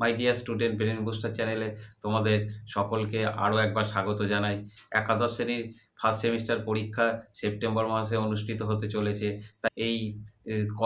My dear student brain booster চ্যানেলে তোমাদের সকলকে আরও একবার স্বাগত জানাই। একাদশ শ্রেণির ফার্স্ট সেমিস্টার পরীক্ষা সেপ্টেম্বর মাসে অনুষ্ঠিত হতে চলেছে। তা এই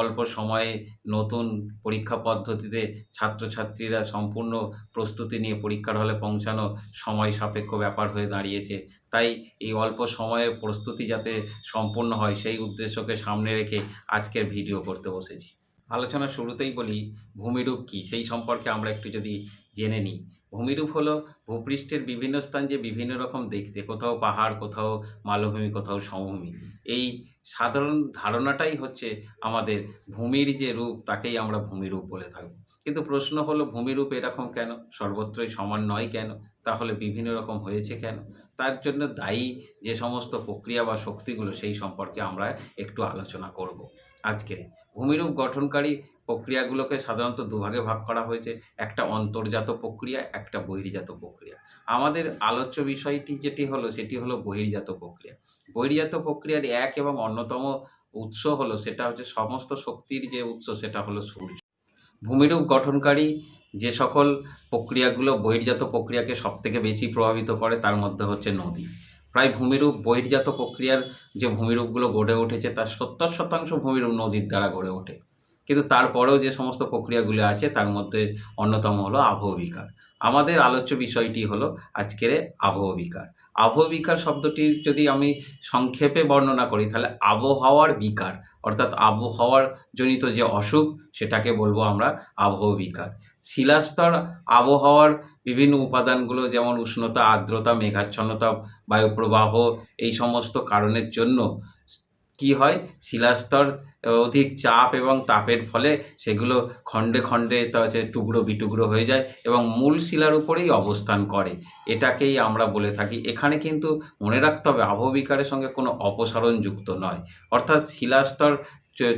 অল্প সময়ে নতুন পরীক্ষা পদ্ধতিতে ছাত্রছাত্রীরা সম্পূর্ণ প্রস্তুতি নিয়ে পরীক্ষার হলে পৌঁছানো সময় সাপেক্ষ ব্যাপার হয়ে দাঁড়িয়েছে। তাই এই অল্প সময়ে প্রস্তুতি যাতে সম্পূর্ণ হয়, সেই উদ্দেশ্যকে সামনে রেখে আজকের ভিডিও করতে বসেছি। আলোচনার শুরুতেই বলি, ভূমিরূপ কী? সেই সম্পর্কে আমরা একটু যদি জেনে নিই। ভূমিরূপ হলো ভূপৃষ্ঠের বিভিন্ন স্থান যে বিভিন্ন রকম দেখতে, কোথাও পাহাড়, কোথাও মালভূমি, কোথাও সমভূমি। এই সাধারণ ধারণাটাই হচ্ছে আমাদের ভূমির যে রূপ, তাকেই আমরা ভূমিরূপ বলে থাকব কিন্তু প্রশ্ন হলো, ভূমিরূপ এরকম কেন? সর্বত্রই সমান নয় কেন? তাহলে বিভিন্ন রকম হয়েছে কেন? তার জন্য দায়ী যে সমস্ত প্রক্রিয়া বা শক্তিগুলো, সেই সম্পর্কে আমরা একটু আলোচনা করব। আজকে ভূমিরূপ গঠনকারী প্রক্রিয়াগুলোকে সাধারণত দুভাগে ভাগ করা হয়েছে। একটা অন্তর্জাত প্রক্রিয়া, একটা বহির্জাত প্রক্রিয়া। আমাদের আলোচ্য বিষয়টি যেটি হলো, সেটি হলো বহির্জাত প্রক্রিয়া। বহির্জাত প্রক্রিয়ার এক এবং অন্যতম উৎস হলো, সেটা হচ্ছে সমস্ত শক্তির যে উৎস, সেটা হলো সূর্য। ভূমিরূপ গঠনকারী যে সকল প্রক্রিয়াগুলো বহির্জাত প্রক্রিয়াকে সবথেকে বেশি প্রভাবিত করে, তার মধ্যে হচ্ছে নদী। প্রায় ভূমিরূপ, বহির্জাত প্রক্রিয়ার যে ভূমিরূপগুলো গড়ে উঠেছে, তার সত্তর শতাংশ ভূমিরূপ নদীর দ্বারা গড়ে ওঠে। কিন্তু তারপরেও যে সমস্ত প্রক্রিয়াগুলো আছে, তার মধ্যে অন্যতম হলো আবহবিকার আমাদের আলোচ্য বিষয়টি হলো আজকের আবহবিকার আবহবিকার শব্দটির যদি আমি সংক্ষেপে বর্ণনা করি, তাহলে আবহাওয়ার বিকার, অর্থাৎ আবহাওয়ার জনিত যে অসুখ, সেটাকে বলব আমরা আবহবিকার শিলাস্তর আবহাওয়ার বিভিন্ন উপাদানগুলো যেমন উষ্ণতা, আর্দ্রতা, মেঘাচ্ছন্নতা বায়ুপ্রবাহ এই সমস্ত কারণের জন্য কি হয়? শিলাস্তর অধিক চাপ এবং তাপের ফলে সেগুলো খণ্ডে খণ্ডে তা হচ্ছে টুকরো বিটুকরো হয়ে যায় এবং মূল শিলার উপরেই অবস্থান করে। এটাকেই আমরা বলে থাকি। এখানে কিন্তু মনে রাখতে হবে আবহবিকারের সঙ্গে কোনো অপসারণ যুক্ত নয়। অর্থাৎ শিলাস্তর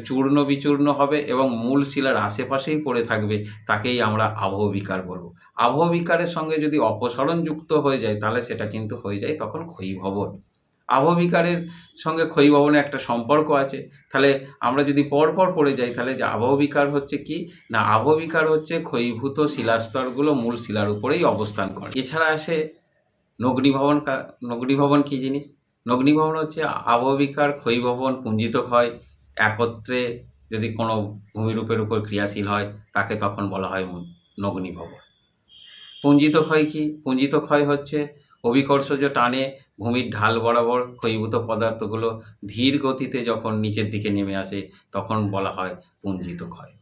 চূর্ণ বিচূর্ণ হবে এবং মূল শিলার আশেপাশেই পড়ে থাকবে, তাকেই আমরা আবহবিকার বলব। আবহবিকারের সঙ্গে যদি অপসারণ যুক্ত হয়ে যায়, তাহলে সেটা কিন্তু হয়ে যায় তখন ক্ষয়ীভবন। আবহবিকারের সঙ্গে ক্ষয়ীভবনের একটা সম্পর্ক আছে, তাহলে আমরা যদি পরপর পড়ে যাই, তাহলে যে আবহবিকার হচ্ছে কি? না, আবহবিকার হচ্ছে ক্ষয়ীভূত শিলাস্তরগুলো মূল শিলার উপরেই অবস্থান করে। এছাড়া আসে নগ্নিভবন নগ্নিভবন কী জিনিস? নগ্নিভবন হচ্ছে আবহবিকার ক্ষয়ীভবন পুঞ্জিত ক্ষয় একত্রে যদি কোনো ভূমিরূপের উপর ক্রিয়াশীল হয়, তাকে তখন বলা হয় নগ্নিভবন পুঞ্জিত ক্ষয় কি? পুঞ্জিত ক্ষয় হচ্ছে অভিকর্ষজ টানে ভূমির ঢাল বরাবর ক্ষয়ীভূত পদার্থগুলো ধীর গতিতে যখন নিচের দিকে নেমে আসে, তখন বলা হয় পুঞ্জিত ক্ষয়।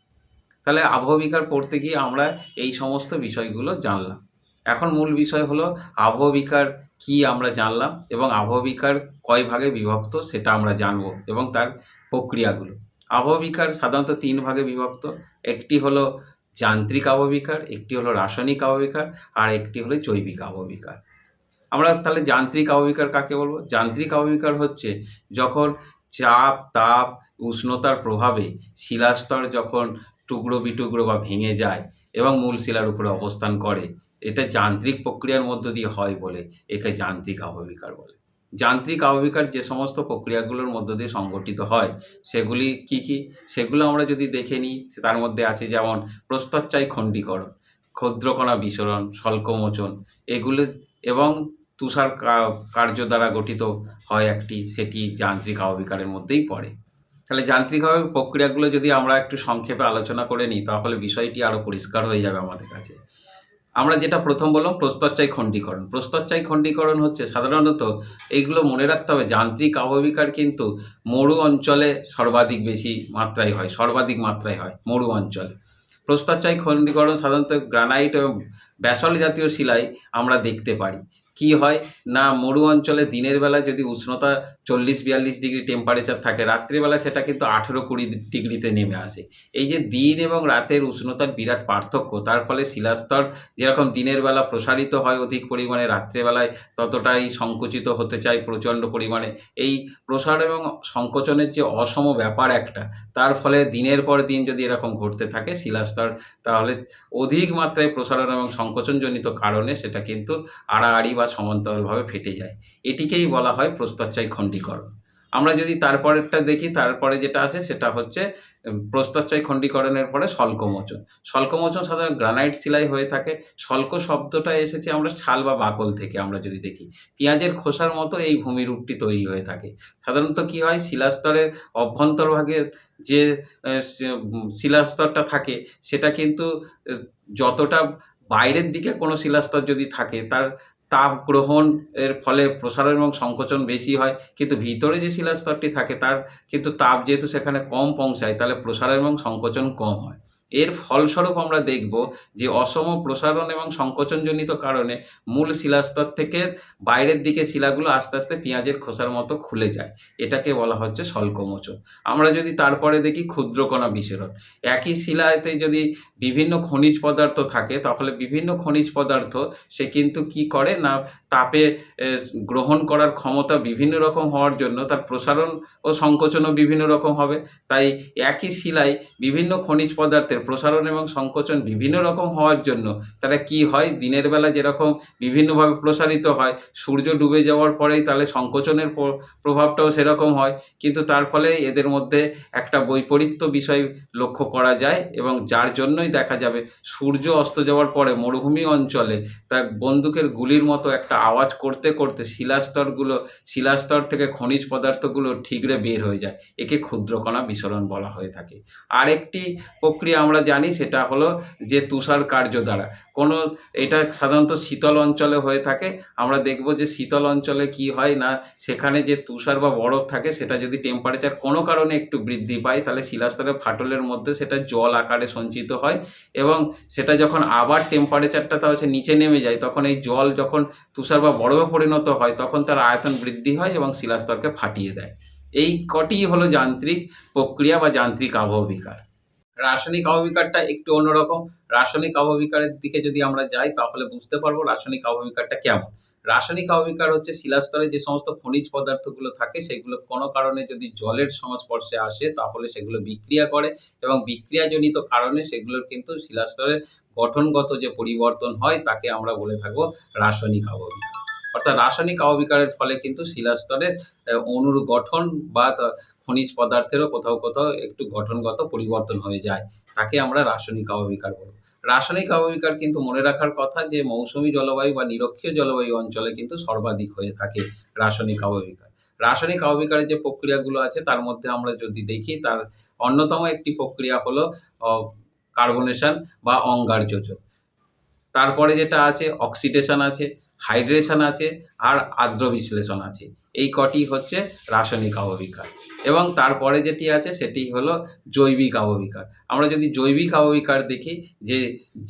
তাহলে আবহবিকার পড়তে গিয়ে আমরা এই সমস্ত বিষয়গুলো জানলাম। এখন মূল বিষয় হলো আবহবিকার কি আমরা জানলাম এবং আবহবিকার কয় ভাগে বিভক্ত সেটা আমরা জানব এবং তার প্রক্রিয়াগুলো। আবহবিকার সাধারণত তিন ভাগে বিভক্ত। একটি হলো যান্ত্রিক আবহবিকার একটি হলো রাসায়নিক আবহবিকার আর একটি হলো জৈবিক আবহবিকার আমরা তাহলে যান্ত্রিক আবহবিকার কাকে বলব? যান্ত্রিক আবহবিকার হচ্ছে যখন চাপ, তাপ, উষ্ণতার প্রভাবে শিলাস্তর যখন টুকরো বিটুকরো বা ভেঙে যায় এবং মূল শিলার উপরে অবস্থান করে, এটা যান্ত্রিক প্রক্রিয়ার মধ্য দিয়ে হয় বলে একে যান্ত্রিক আবহবিকার বলে। যান্ত্রিক আবহবিকার যে সমস্ত প্রক্রিয়াগুলোর মধ্য দিয়ে সংগঠিত হয়, সেগুলি কি কি? সেগুলো আমরা যদি দেখে নিই, তার মধ্যে আছে যেমন প্রস্তরচাই খণ্ডীকরণ, ক্ষুদ্রকণা বিসরণ, স্বল্পমোচন, এগুলো এবং তুষার কার্য দ্বারা গঠিত হয় একটি, সেটি যান্ত্রিক আবহবিকারের মধ্যেই পড়ে। তাহলে যান্ত্রিকভাবে প্রক্রিয়াগুলো যদি আমরা একটু সংক্ষেপে আলোচনা করে নিই, তাহলে বিষয়টি আরও পরিষ্কার হয়ে যাবে আমাদের কাছে। আমরা যেটা প্রথম বললাম প্রস্তরচাই খণ্ডীকরণ। প্রস্তরচাই খণ্ডীকরণ হচ্ছে সাধারণত এইগুলো মনে রাখতে হবে, যান্ত্রিক আবহবিকার কিন্তু মরু অঞ্চলে সর্বাধিক বেশি মাত্রায় হয়, সর্বাধিক মাত্রায় হয় মরু অঞ্চলে। প্রস্তরচাই খণ্ডীকরণ সাধারণত গ্রানাইট এবং ব্যাসল জাতীয় শিলায় আমরা দেখতে পারি। কি হয়? না, মরু অঞ্চলে দিনের বেলা যদি উষ্ণতা চল্লিশ, বিয়াল্লিশ ডিগ্রি টেম্পারেচার থাকে রাত্রিবেলা সেটা কিন্তু আঠেরো কুড়ি ডিগ্রিতে নেমে আসে। এই যে দিন এবং রাতের উষ্ণতার বিরাট পার্থক্য, তার ফলে শিলাস্তর যেরকম দিনের বেলা প্রসারিত হয় অধিক পরিমাণে, রাত্রেবেলায় ততটাই সংকুচিত হতে চায় প্রচণ্ড পরিমাণে। এই প্রসার এবং সংকোচনের যে অসম ব্যাপার একটা, তার ফলে দিনের পর দিন যদি এরকম ঘটতে থাকে শিলাস্তর, তাহলে অধিক মাত্রায় প্রসারণ এবং সংকোচনজনিত কারণে সেটা কিন্তু আড়াআড়ি বা সমান্তরালভাবে ফেটে যায়। এটিকেই বলা হয় প্রস্তরচাই খণ্ডীকরণ। আমরা যদি তারপরেরটা দেখি তারপরে যেটা আসে সেটা হচ্ছে উম, প্রস্তরচয় খণ্ডীকরণের পরে শল্কমোচন শল্কমোচন সাধারণত গ্রানাইট শিলাই হয়ে থাকে। শল্ক শব্দটা এসেছে আমরা ছাল বা বাকল থেকে আমরা যদি দেখি। পেঁয়াজের খোসার মতো এই ভূমিরূপটি তৈরি হয়ে থাকে। সাধারণত কি হয়? শিলাস্তরের অভ্যন্তরভাগে যে শিলাস্তরটা থাকে সেটা কিন্তু যতটা বাইরের দিকে কোনো শিলাস্তর যদি থাকে তার তাপ গ্রহণ এর ফলে প্রসারণ এবং সংকোচন বেশি হয়। কিন্তু ভিতরে যে শিলাস্তরটি থাকে, তার কিন্তু তাপ যেহেতু সেখানে কম পৌঁছায়, তাহলে প্রসারণ এবং সংকোচন কম হয়। এর ফলস্বরূপ আমরা দেখব যে অসম প্রসারণ এবং সংকোচনজনিত কারণে মূল শিলাস্তর থেকে বাইরের দিকে শিলাগুলো আস্তে আস্তে পেঁয়াজের খোসার মতো খুলে যায়। এটাকে বলা হচ্ছে স্বল্পমোচন আমরা যদি তারপরে দেখি ক্ষুদ্রকণা বিচরণ একই শিলাতে যদি বিভিন্ন খনিজ পদার্থ থাকে, তাহলে বিভিন্ন খনিজ পদার্থ সে কিন্তু কি করে না তাপে গ্রহণ করার ক্ষমতা বিভিন্ন রকম হওয়ার জন্য তার প্রসারণ ও সংকোচনও বিভিন্ন রকম হবে। তাই একই শিলায় বিভিন্ন খনিজ পদার্থের প্রসারণ এবং সংকোচন বিভিন্ন রকম হওয়ার জন্য তারা কি হয়? দিনের বেলা যেরকম বিভিন্নভাবে প্রসারিত হয়, সূর্য ডুবে যাওয়ার পরেই তাহলে সংকোচনের প্রভাবটাও সেরকম হয়। কিন্তু তার ফলে এদের মধ্যে একটা বৈপরীত্য বিষয় লক্ষ্য করা যায় এবং যার জন্যই দেখা যাবে সূর্য অস্ত যাওয়ার পরে মরুভূমি অঞ্চলে তা বন্দুকের গুলির মতো একটা আওয়াজ করতে করতে শিলাস্তরগুলো, শিলাস্তর থেকে খনিজ পদার্থগুলো ঠিকরে বের হয়ে যায়। একে ক্ষুদ্রকণা বিসরণ বলা হয়ে থাকে। আরেকটি প্রক্রিয়া আমরা জানি সেটা হলো যে তুষার কার্য দ্বারা। কোনো, এটা সাধারণত শীতল অঞ্চলে হয়ে থাকে। আমরা দেখব যে শীতল অঞ্চলে কি হয় না, সেখানে যে তুষার বা বরফ থাকে সেটা যদি টেম্পারেচার কোনো কারণে একটু বৃদ্ধি পায়, তাহলে শিলাস্তরের ফাটলের মধ্যে সেটা জল আকারে সঞ্চিত হয় এবং সেটা যখন আবার টেম্পারেচারটা তাহলে নিচে নেমে যায়, তখন এই জল যখন তুষার বা বরফে পরিণত হয়, তখন তার আয়তন বৃদ্ধি হয় এবং শিলাস্তরকে ফাটিয়ে দেয়। এই কটি হলো যান্ত্রিক প্রক্রিয়া বা যান্ত্রিক আবহবিকার। রাসায়নিক আবহবিকারটা একটু অন্যরকম। রাসায়নিক আবহবিকারের দিকে যদি আমরা যাই, তাহলে বুঝতে পারব রাসায়নিক আবহবিকারটা কেমন। রাসায়নিক আবহবিকার হচ্ছে শিলাস্তরে যে সমস্ত খনিজ পদার্থগুলো থাকে, সেগুলো কোনো কারণে যদি জলের সংস্পর্শে আসে, তাহলে সেগুলো বিক্রিয়া করে এবং বিক্রিয়াজনিত কারণে সেগুলোর কিন্তু শিলাস্তরের গঠনগত যে পরিবর্তন হয়, তাকে আমরা বলে থাকব রাসায়নিক আবহবিকার অর্থাৎ রাসায়নিক আবহবিকারের ফলে কিন্তু শিলাস্তরের অণুর গঠন বা খনিজ পদার্থেরও কোথাও কোথাও একটু গঠনগত পরিবর্তন হয়ে যায়। তাকে আমরা রাসায়নিক আবহবিকার বলব। রাসায়নিক আবহবিকার কিন্তু মনে রাখার কথা যে মৌসুমী জলবায়ু বা নিরক্ষীয় জলবায়ু অঞ্চলে কিন্তু সর্বাধিক হয়ে থাকে রাসায়নিক আবহবিকার রাসায়নিক আবহবিকারের যে প্রক্রিয়াগুলো আছে, তার মধ্যে আমরা যদি দেখি, তার অন্যতম একটি প্রক্রিয়া হলো কার্বনেশন বা অঙ্গার যোজন তারপরে যেটা আছে, অক্সিডেশন আছে, হাইড্রেশন আছে, আর আর্দ্র বিশ্লেষণ আছে। এই কটি হচ্ছে রাসায়নিক আবহবিকার এবং তারপরে যেটি আছে, সেটি হলো জৈবিক আবহবিকার আমরা যদি জৈবিক আবহবিকার দেখি, যে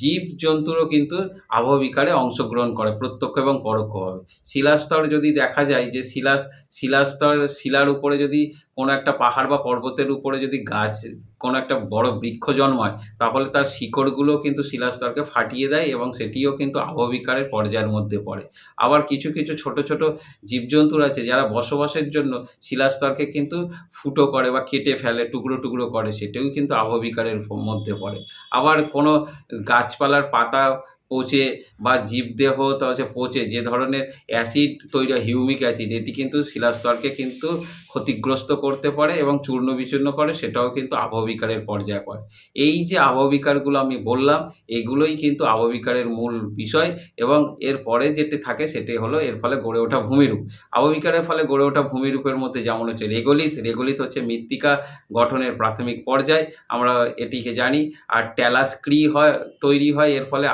জীব জন্তুরও কিন্তু আবহবিকারে অংশগ্রহণ করে, প্রত্যক্ষ এবং পরোক্ষভাবে। শিলাস্তর যদি দেখা যায় যে শিলা, শিলাস্তর, শিলার উপরে যদি কোনো একটা পাহাড় বা পর্বতের উপরে যদি গাছ, কোনো একটা বড় বৃক্ষ জন্মায়, তাহলে তার শিকড়গুলো কিন্তু শিলাস্তরকে ফাটিয়ে দেয় এবং সেটিও কিন্তু আবহবিকারের পর্যায়ের মধ্যে পড়ে। আবার কিছু কিছু ছোট ছোট জীবজন্তুর আছে যারা বসবাসের জন্য শিলাস্তরকে কিন্তু ফুটো করে বা কেটে ফেলে, টুকরো টুকরো করে, সেটাও কিন্তু আবহবিকারের ফ- মধ্যে পড়ে। আবার কোনো গাছপালার পাতা পচে বা জীবদেহ তো হচ্ছে পচে, যে ধরনের অ্যাসিড তৈরি হয়, হিউমিক অ্যাসিড, এটি কিন্তু শিলাস্তরকে কিন্তু ক্ষতিগ্রস্ত করতে পারে এবং চূর্ণ বিচূর্ণ করে, সেটাও কিন্তু আবহবিকারের পর্যায়ে পড়ে এই যে আবহবিকারগুলো আমি বললাম, এগুলোই কিন্তু আবহবিকারের মূল বিষয় এবং এর পরে যেটি থাকে, সেটি হলো এর ফলে গড়ে ওঠা ভূমিরূপ। আবহবিকারের ফলে গড়ে ওঠা ভূমিরূপের মধ্যে যেমন হচ্ছে রেগলিত রেগলিত হচ্ছে মৃত্তিকা গঠনের প্রাথমিক পর্যায়, আমরা এটিকে জানি। আর ট্যালাস্ক্রি হয়, তৈরি হয়, এর ফলে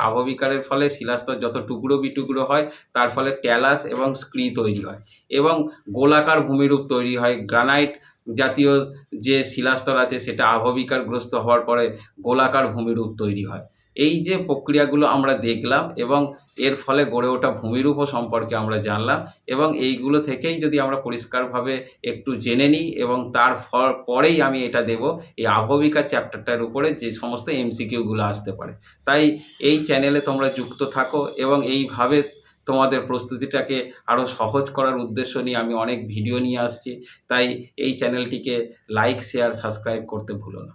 আবহবিকারের ফলে শিলাস্তর যত টুকরো বিটুকরো হয়, তার ফলে ট্যালাস এবং স্ক্রি তৈরি হয় এবং গোলাকার ভূমিরূপ তৈরি হয়। গ্রানাইট জাতীয় যে শিলাস্তর আছে, সেটা আভবিকারগ্রস্ত হওয়ার পরে গোলাকার ভূমিরূপ তৈরি হয়। এই যে প্রক্রিয়াগুলো আমরা দেখলাম এবং এর ফলে গড়ে ওঠা ভূমিরূপও সম্পর্কে আমরা জানলাম এবং এইগুলো থেকেই যদি আমরা পরিষ্কারভাবে একটু জেনে নিই এবং তার পরেই আমি এটা দেব, এই আবহবিকার চ্যাপ্টারটার উপরে যে সমস্ত এমসিকিউগুলো আসতে পারে। তাই এই চ্যানেলে তোমরা যুক্ত থাকো এবং এইভাবে তোমাদের প্রস্তুতিটাকে আরও সহজ করার উদ্দেশ্য নিয়ে আমি অনেক ভিডিও নিয়ে আসছি। তাই এই চ্যানেলটিকে লাইক, শেয়ার, সাবস্ক্রাইব করতে ভুলো না।